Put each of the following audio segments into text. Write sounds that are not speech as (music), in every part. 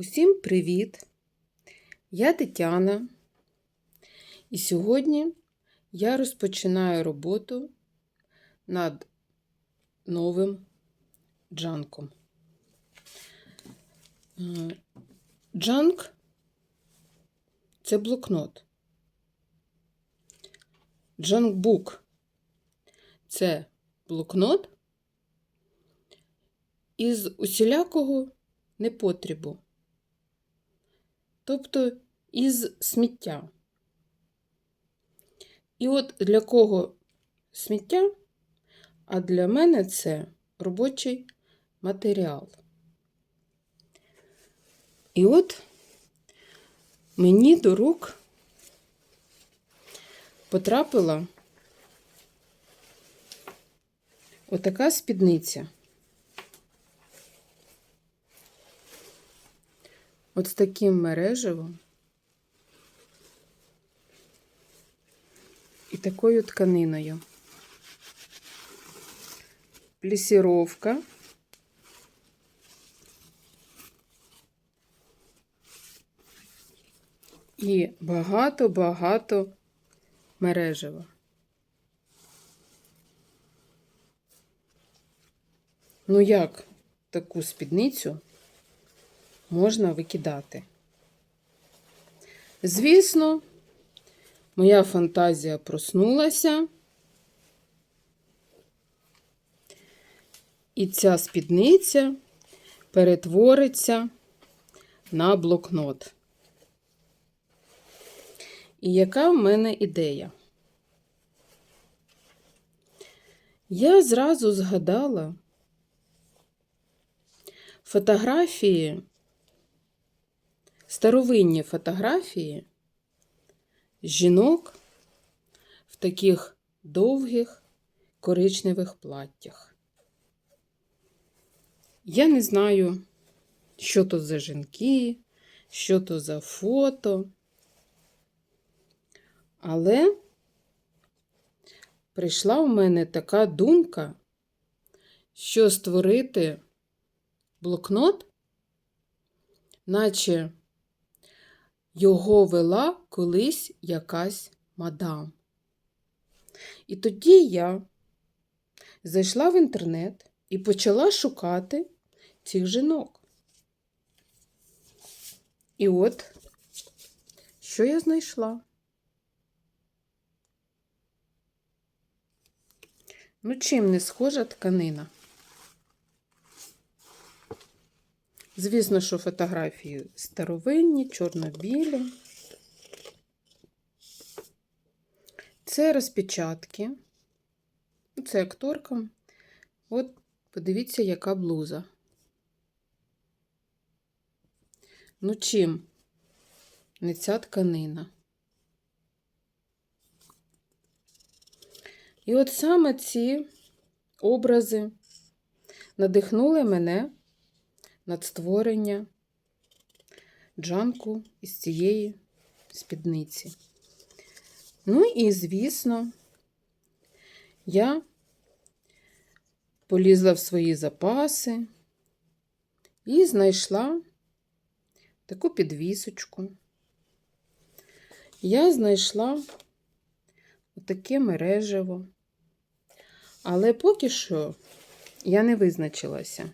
Усім привіт! Я Тетяна, і сьогодні я розпочинаю роботу над новим джанком. Е, Джанк це блокнот. Джанкбук це блокнот із усілякого непотребу, тобто із сміття. І от для кого сміття, а для мене це робочий матеріал. І от мені до рук потрапила отака спідниця. От з таким мережевом і такою тканиною. Плісіровка. І багато-багато мережева. Ну як таку спідницю можна викидати? Звісно, моя фантазія проснулася, і ця спідниця перетвориться на блокнот. І яка в мене ідея? Я зразу згадала фотографії, старовинні фотографії жінок в таких довгих коричневих платтях. Я не знаю, що то за жінки, що то за фото. Але прийшла в мене така думка, що створити блокнот, наче його вела колись якась мадам. І тоді я зайшла в інтернет і почала шукати цих жінок. І от, що я знайшла? Ну, чим не схожа тканина? Звісно, що фотографії старовинні, чорно-білі. Це розпечатки. Це акторка. От, подивіться, яка блуза. Ну, чим? Не ця тканина. І от саме ці образи надихнули мене над створення джанку із цієї спідниці. Ну і, звісно, я полізла в свої запаси і знайшла таку підвісочку. Я знайшла отаке мережево. Але поки що я не визначилася,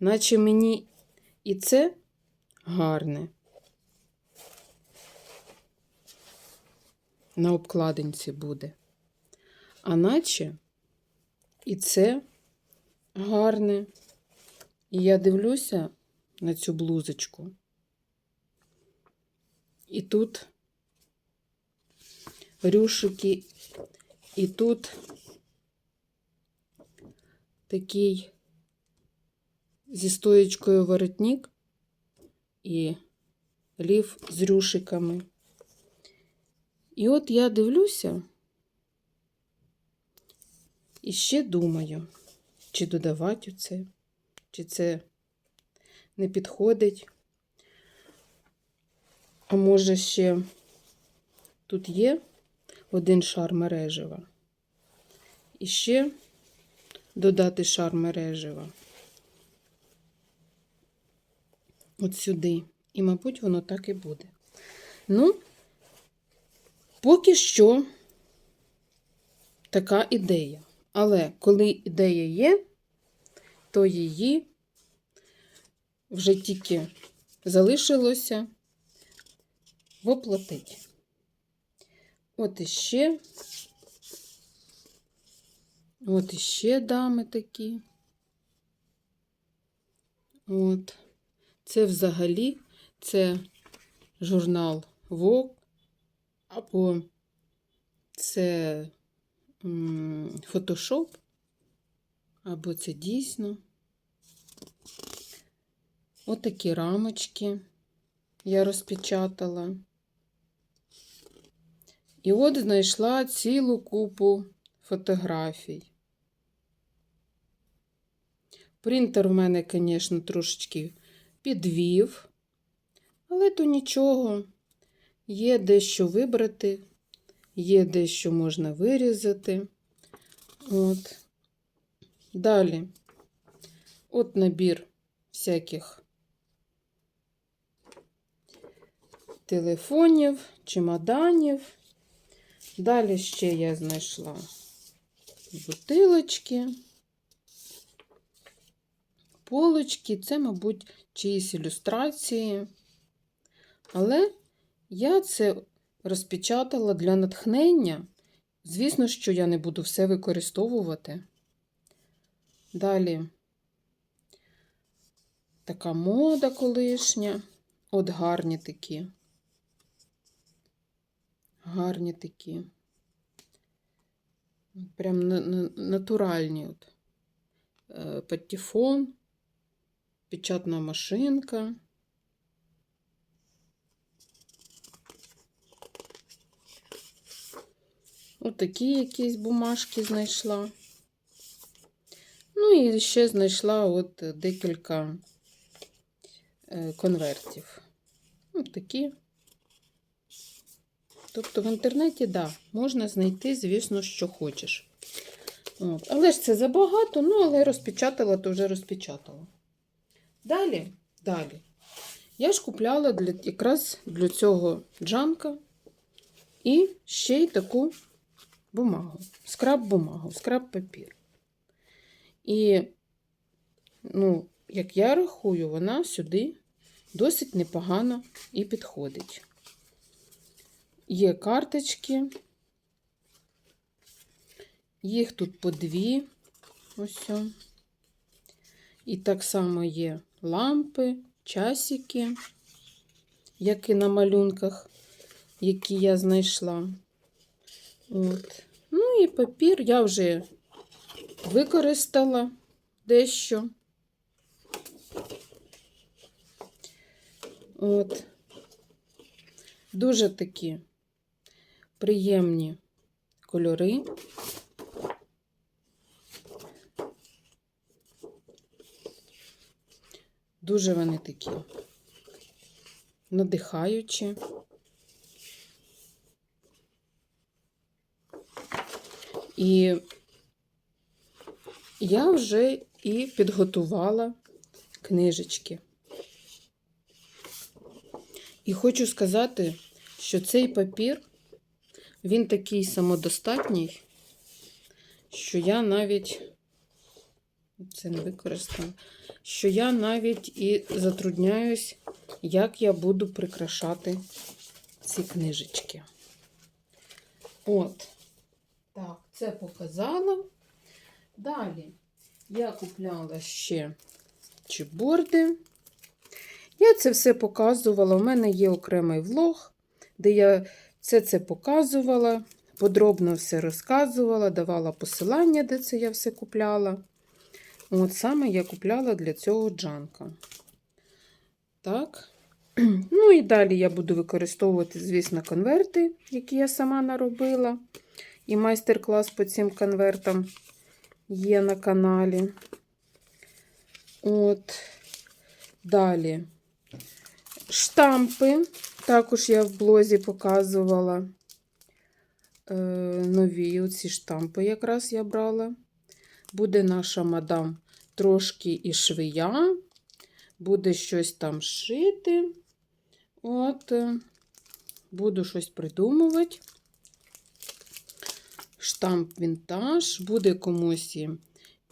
наче мені і це гарне. На обкладинці буде. А наче і це гарне. І я дивлюся на цю блузочку. І тут рюшики, і тут такий зі стоєчкою воротник і лів з рюшиками. І от я дивлюся і ще думаю, чи додавати це, чи це не підходить. А може ще тут є один шар мережева. І ще додати шар мережева. От сюди. І, мабуть, воно так і буде. Ну, поки що така ідея. Але коли ідея є, то її вже тільки залишилося воплотить. От іще. От іще дами такі. От. Це взагалі це журнал Vogue, або це Photoshop, або це дійсно. Отакі рамочки я розпечатала. І от знайшла цілу купу фотографій. Принтер в мене, звісно, трошечки підвів, але то нічого. Є дещо вибрати, є дещо можна вирізати. От. Далі, от набір всяких телефонів, чемоданів. Далі ще я знайшла бутилочки, полочки, це, мабуть, чиїсь ілюстрації. Але я це розпечатала для натхнення. Звісно, що я не буду все використовувати. Далі така мода колишня. От гарні такі. Гарні такі. Прям на- на- натуральні. От. Е, Патефон, печатна машинка. От такі якісь бумажки знайшла. Ну і ще знайшла от декілька е, конвертів. От такі. Тобто в інтернеті, так, да, можна знайти, звісно, що хочеш. От. Але ж це забагато, ну, але розпечатала, то вже розпечатала. Далі, далі. Я ж купляла для, якраз для цього джанка і ще й таку бумагу, скраб-бумагу, скраб-папір. І, ну, як я рахую, вона сюди досить непогано і підходить. Є карточки, їх тут по дві. Ось. І так само є лампи, часики, як і на малюнках, які я знайшла. От. Ну і папір я вже використала дещо. От. Дуже такі приємні кольори. Дуже вони такі надихаючі. І я вже і підготувала книжечки. І хочу сказати, що цей папір, він такий самодостатній, що я навіть, це не використано, що я навіть і затрудняюсь, як я буду прикрашати ці книжечки. От. Так, це показала. Далі я купляла ще чіпборди. Я це все показувала. У мене є окремий влог, де я все це показувала, подробно все розказувала, давала посилання, де це я все купляла. От саме я купляла для цього джанка. Так. (clears throat) Ну і далі я буду використовувати, звісно, конверти, які я сама наробила. І майстер-клас по цим конвертам є на каналі. От. Далі. Штампи. Також я в блозі показувала е, нові оці штампи якраз я брала. Буде наша мадам трошки і швия, буде щось там шити. От, е, буду щось придумувати. Штамп вінтаж, буде комусь і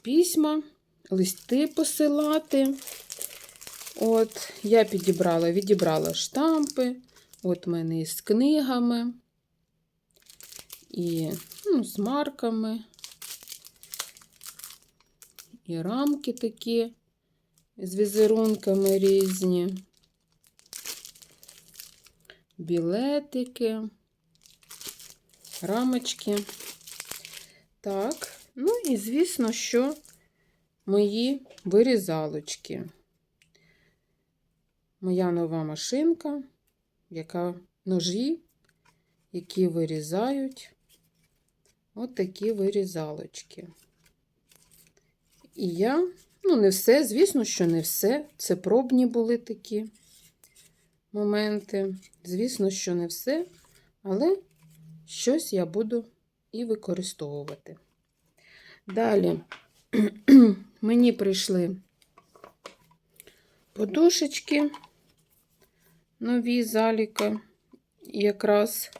письма, листи посилати. От, я підібрала, відібрала штампи. От в мене із книгами, і ну, з марками, і рамки такі з візерунками різні, білетики, рамочки. Так, ну і звісно, що мої вирізалочки. Моя нова машинка, яка ножі, які вирізають от такі вирізалочки. І я, ну, не все, звісно, що не все. Це пробні були такі моменти. Звісно, що не все, але щось я буду і використовувати. Далі (clears throat) мені прийшли подушечки нові заліка. Якраз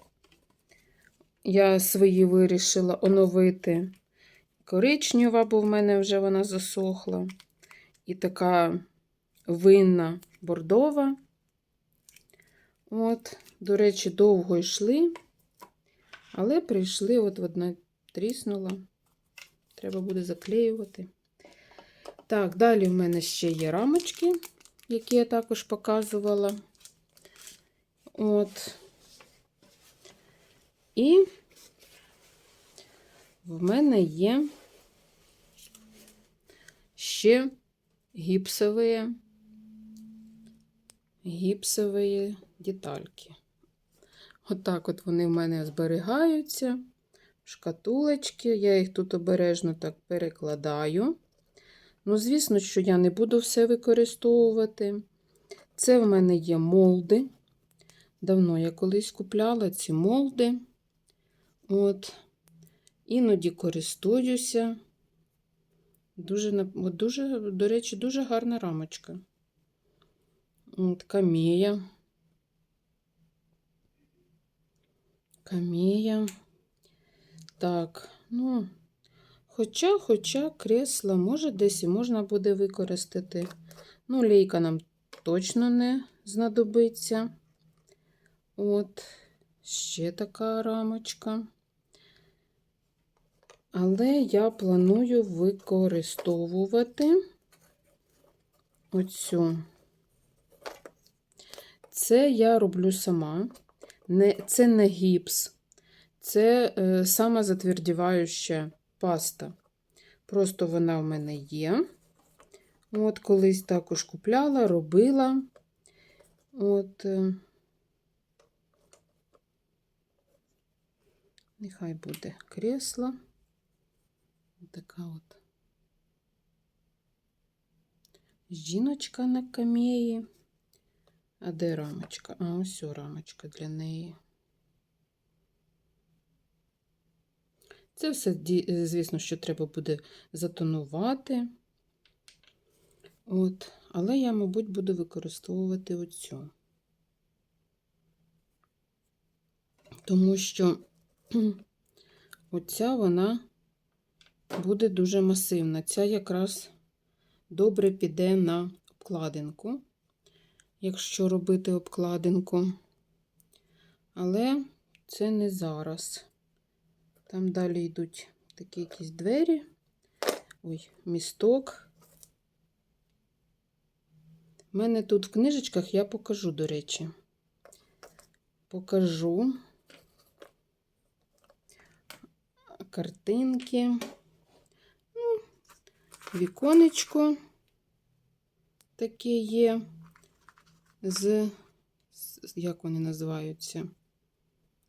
я свої вирішила оновити. Коричнева, бо в мене вже вона засохла. І така винна бордова. От, до речі, довго йшли, але прийшли, от одна тріснула. Треба буде заклеювати. Так, далі в мене ще є рамочки, які я також показувала. От. І в мене є ще гіпсові, гіпсові детальки. Отак от вони в мене зберігаються, шкатулечки. Я їх тут обережно так перекладаю. Ну, звісно, що я не буду все використовувати. Це в мене є молди. Давно я колись купляла ці молди. От. Іноді користуюся. Дуже, дуже, до речі, дуже гарна рамочка. От, камія. Камія. Так, ну, хоча, хоча кресла, може, десь і можна буде використати. Ну, лейка нам точно не знадобиться. От, ще така рамочка. Але я планую використовувати оцю. Це я роблю сама. Не, Це не гіпс, це е, сама затвердіваюча паста. Просто вона в мене є. От, колись також купляла, робила. От, е, нехай буде кресло. Така от жіночка на камеї. А де рамочка? А, ось рамочка для неї. Це все, звісно, що треба буде затонувати. От, але я, мабуть, буду використовувати оцю. Тому що (clears throat) оця вона буде дуже масивна. Ця якраз добре піде на обкладинку, якщо робити обкладинку. Але це не зараз. Там далі йдуть такі якісь двері. Ой, місток. У мене тут в книжечках я покажу, до речі. Покажу картинки. Віконечко таке є з- як вони називаються?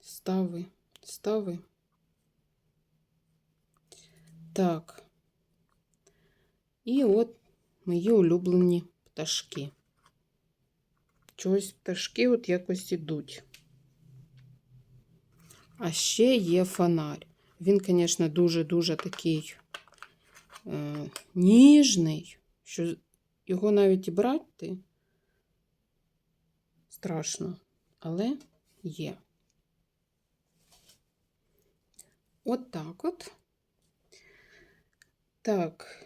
Стави. Стави. Так. І от мої улюблені пташки. Чогось пташки от якось ідуть. А ще є фонарь. Він, звісно, дуже-дуже такий е, ніжний, що його навіть і брати страшно, але є. От так от. Так,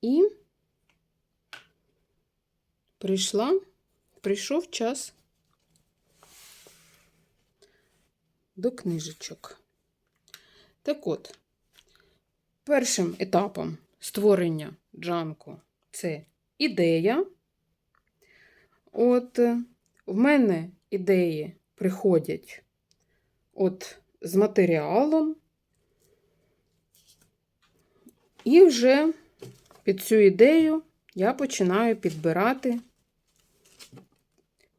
і прийшла, прийшов час до книжечок. Так от, першим етапом створення джанку це ідея. От е, в мене ідеї приходять от з матеріалом. І вже під цю ідею я починаю підбирати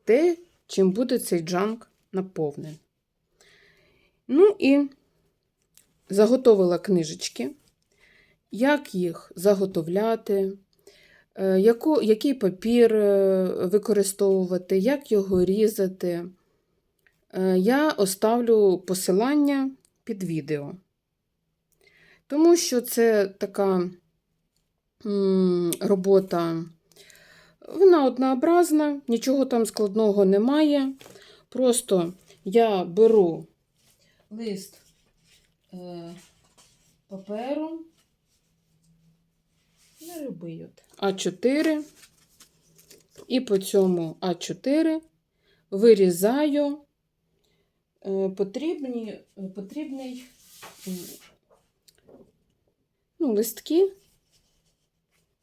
те, чим буде цей джанк наповнений. Ну і заготовила книжечки, як їх заготовляти, е, яку, який папір е, використовувати, як його різати. Е, Я оставлю посилання під відео. Тому що це така робота, вона однообразна, нічого там складного немає. Просто я беру лист паперу, не любий А4, і по цьому А4 вирізаю е, потрібні, потрібний ну, листки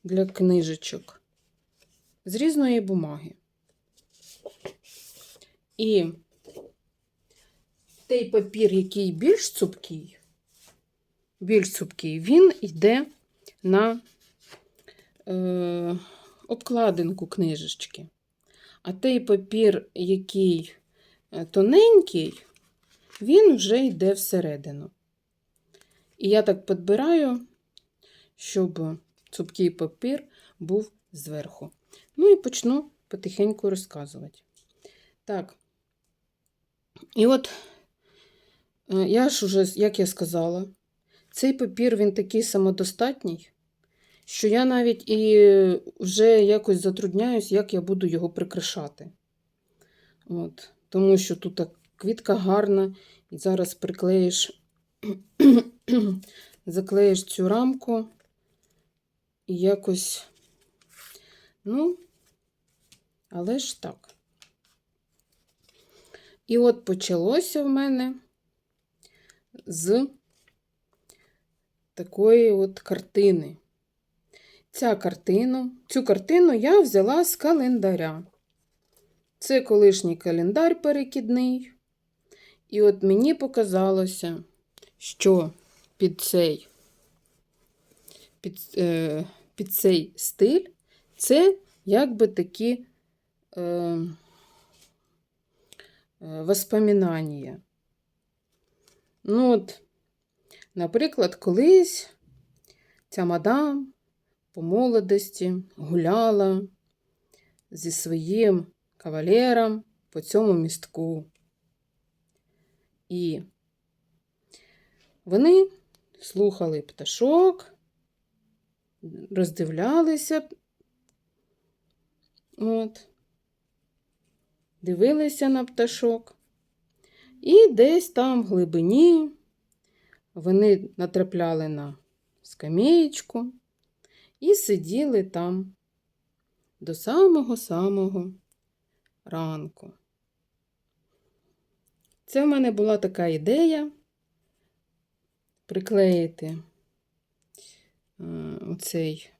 для книжечок з різної бумаги. І той папір, який більш цупкий, більш цупкий, він йде на е, обкладинку книжечки. А той папір, який е, тоненький, він вже йде всередину. І я так підбираю, щоб цупкий папір був зверху. Ну і почну потихеньку розказувати. Так, і от, е, я ж уже, як я сказала, цей папір він такий самодостатній, що я навіть і вже якось затрудняюсь, як я буду його прикрашати. От, тому що тут квітка гарна, і зараз приклеїш, (clears throat) заклеїш цю рамку і якось, ну, але ж так. І от почалося в мене з такої от картини. Ця картину, цю картину я взяла з календаря. Це колишній календар перекидний. І от мені показалося, що під цей, під, е, під цей стиль це якби такі е, е, воспоминання. Ну, от, наприклад, колись ця мадам по молодості гуляла зі своїм кавалером по цьому містку. І вони слухали пташок, роздивлялися, от, дивилися на пташок. І десь там в глибині вони натрапляли на скамеєчку і сиділи там до самого-самого ранку. Це в мене була така ідея приклеїти е, оцей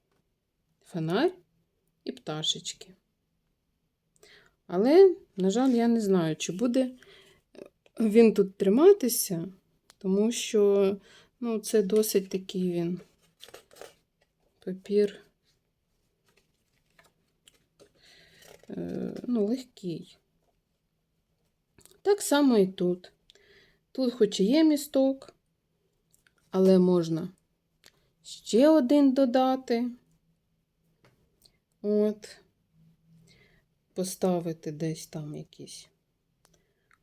фонарь і пташечки. Але, на жаль, я не знаю, чи буде він тут триматися, тому що ну, це досить такий він папір е, ну, легкий. Так само і тут. Тут хоч і є місток, але можна ще один додати. От, поставити десь там якісь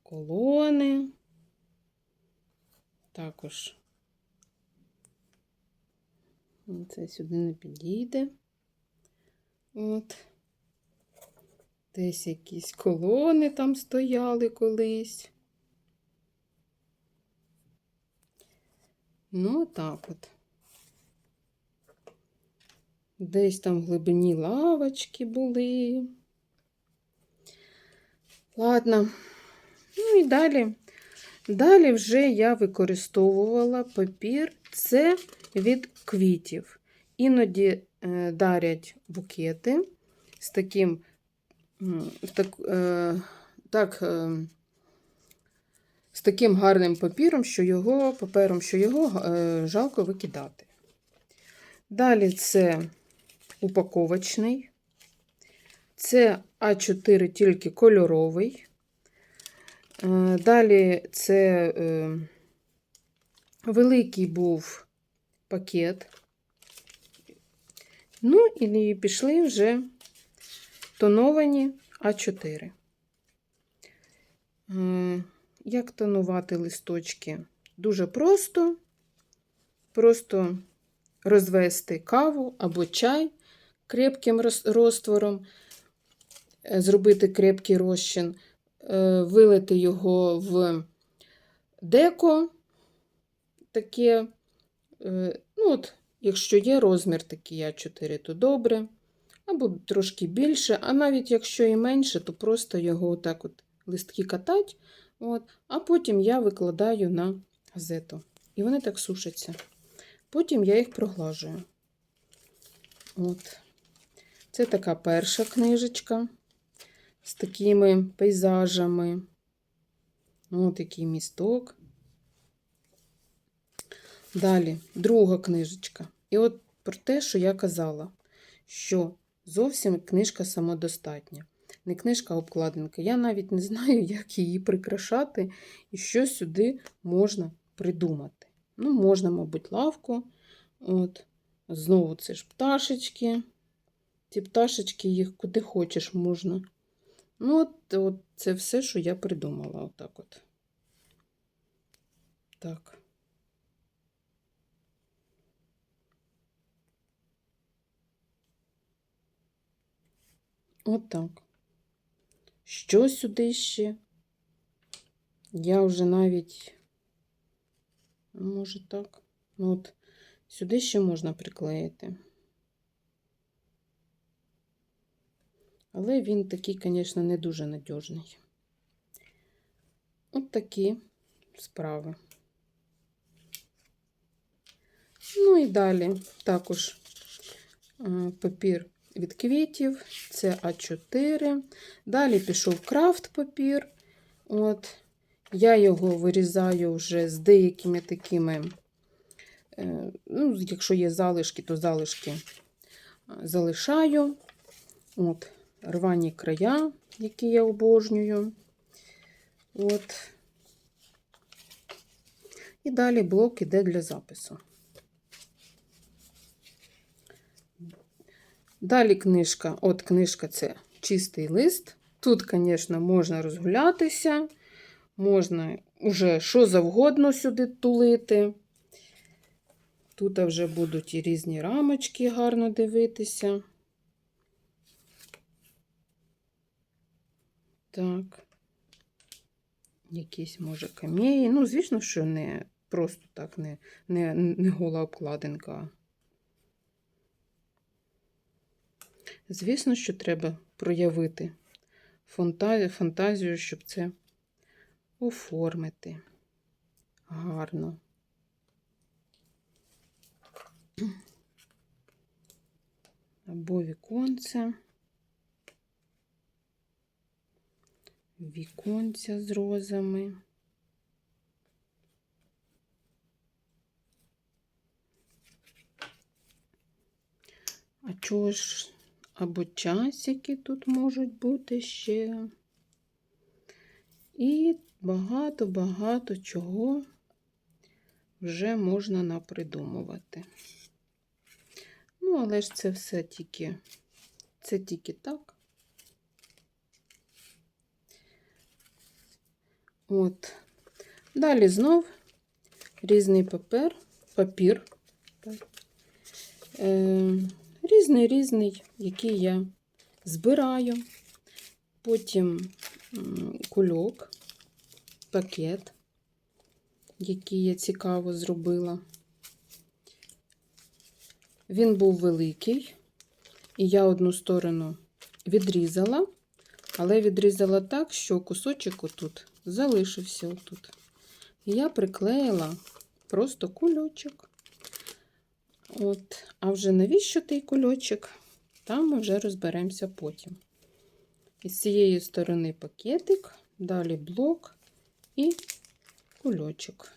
колони. Також це сюди не підійде. От. Десь якісь колони там стояли колись. Ну, так от. Десь там в глибині лавочки були. Ладно. Ну і далі. Далі вже я використовувала папір. Це від квітів. Іноді е, дарять букети з таким, так, е, так, е, з таким гарним папіром, що його, папером, що його жалко викидати. Далі це упаковочний. Це А4 тільки кольоровий. Далі це великий був пакет. Ну, і пішли вже тоновані А4. Е, Як тонувати листочки? Дуже просто. Просто розвести каву або чай крепким роз- розтвором, е, зробити крепкий розчин, е, вилити його в деко, таке, ну от, якщо є розмір такий А4, то добре, або трошки більше, а навіть якщо і менше, то просто його отак от листки катать, от, а потім я викладаю на газету. І вони так сушаться. Потім я їх проглажую. От. Це така перша книжечка з такими пейзажами. От який місток. Далі, друга книжечка. І от про те, що я казала, що зовсім книжка самодостатня. Не книжка, а обкладинка. Я навіть не знаю, (laughs) як її прикрашати і що сюди можна придумати. Ну, можна, мабуть, лавку. От. Знову це ж пташечки. Ці пташечки, їх куди хочеш можна. Ну, от, от це все, що я придумала. Отак от. Так. Отак. Що сюди ще? Я вже навіть, може так. Ну, от сюди ще можна приклеїти. Але він такий, звісно, не дуже надіжний. От такі справи. Ну і далі також е, папір від квітів, це А4. Далі пішов крафт папір. От, я його вирізаю вже з деякими такими, е, ну, якщо є залишки, то залишки е, залишаю. От, рвані края, які я обожнюю. От. І далі блок іде для запису. Далі книжка. От книжка це чистий лист. Тут, звісно, можна розгулятися, можна вже що завгодно сюди тулити. Тут вже будуть і різні рамочки гарно дивитися. Так. Якісь, може, камеї. Ну, звісно, що не просто так, не, не, не гола обкладинка. Звісно, що треба проявити фантазію, щоб це оформити гарно. Або віконце. Віконця з розами. А чого ж або часики тут можуть бути ще. І багато-багато чого вже можна напридумувати. Ну, але ж це все тільки, це тільки так. От. Далі знов різний папір, папір. Так. Е, Різний різний, який я збираю. Потім кульок, пакет, який я цікаво зробила. Він був великий, і я одну сторону відрізала, але відрізала так, що кусочок отут залишився отут. І я приклеїла просто кульочок. От, а вже навіщо той кульочок? Там ми вже розберемося потім. І з цієї сторони пакетик, далі блок і кульочок.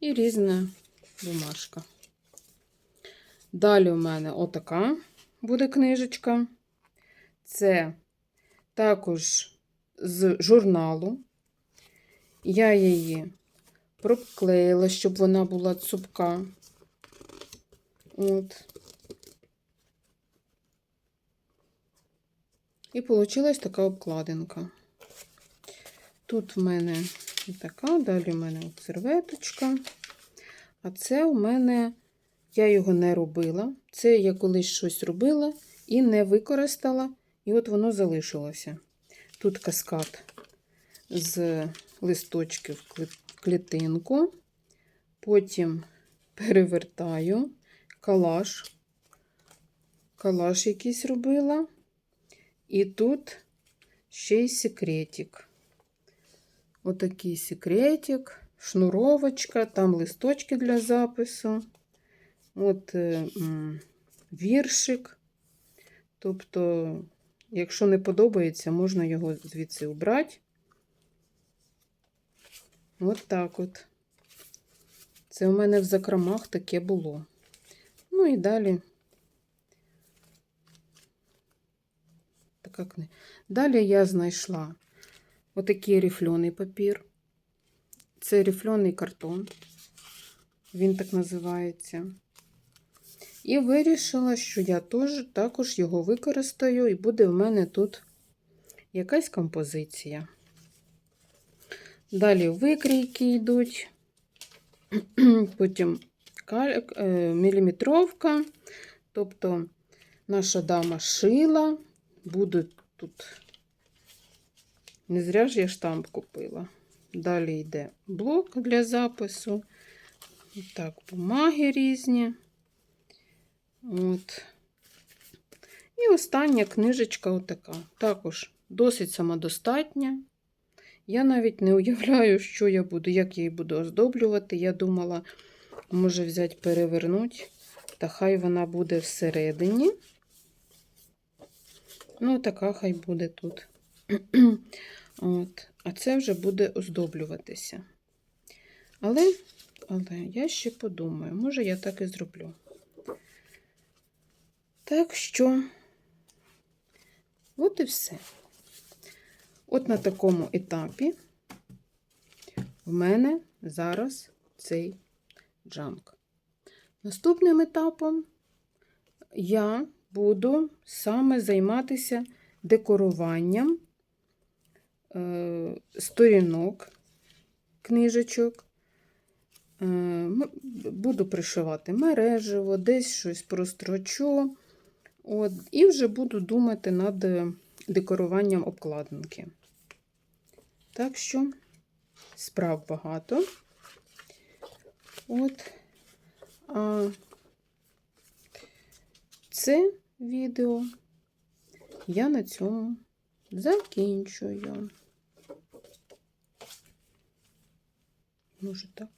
І різна бумажка. Далі у мене отака буде книжечка. Це також з журналу. Я її проклеїла, щоб вона була цупка. От. І вийшла така обкладинка. Тут в мене така, далі в мене серветочка. А це у мене, я його не робила. Це я колись щось робила і не використала, і от воно залишилося. Тут каскад з листочків кле- клітинку, потім перевертаю калаш. Калаш якийсь робила. І тут ще й секретик. Отакий секретик, шнуровочка, там листочки для запису. От е, віршик. Тобто, якщо не подобається, можна його звідси убрати. От так от. Це у мене в закромах таке було. Ну і далі. Така книга. Далі я знайшла отакий рифльоний папір. Це рифльоний картон. Він так називається. І вирішила, що я теж також його використаю, і буде в мене тут якась композиція. Далі викрійки йдуть, (clears throat) потім міліметровка. Тобто наша дама шила, буде тут. Не зря ж я штамп купила. Далі йде блок для запису. Так, бумаги різні. От. І остання книжечка отака. Також досить самодостатня. Я навіть не уявляю, що я буду, як я її буду оздоблювати. Я думала, може взяти, перевернути, та хай вона буде всередині. Ну, така хай буде тут. (clears throat) От. А це вже буде оздоблюватися. Але, але я ще подумаю, може я так і зроблю. Так що, от і все. От на такому етапі в мене зараз цей джамк. Наступним етапом я буду саме займатися декоруванням е, сторінок книжечок. Е, буду пришивати мережево, десь щось прострочу. От, і вже буду думати над декоруванням обкладинки. Так що справ багато. От. А це відео я на цьому закінчую. Може так?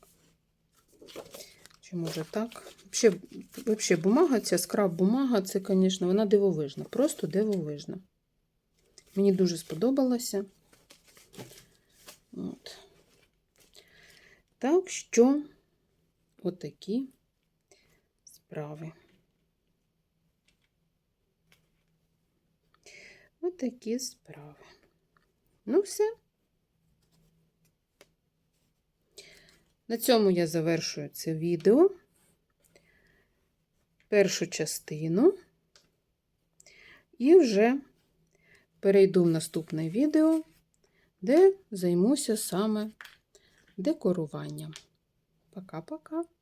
Чи може так? Взагалі, бумага, ця скраб бумага, це, звісно, вона дивовижна. Просто дивовижна. Мені дуже сподобалося. От. Так що, отакі справи. Отакі справи. Ну, все. На цьому я завершую це відео. Першу частину. І вже перейду в наступне відео, де займуся саме декоруванням. Пока-пока!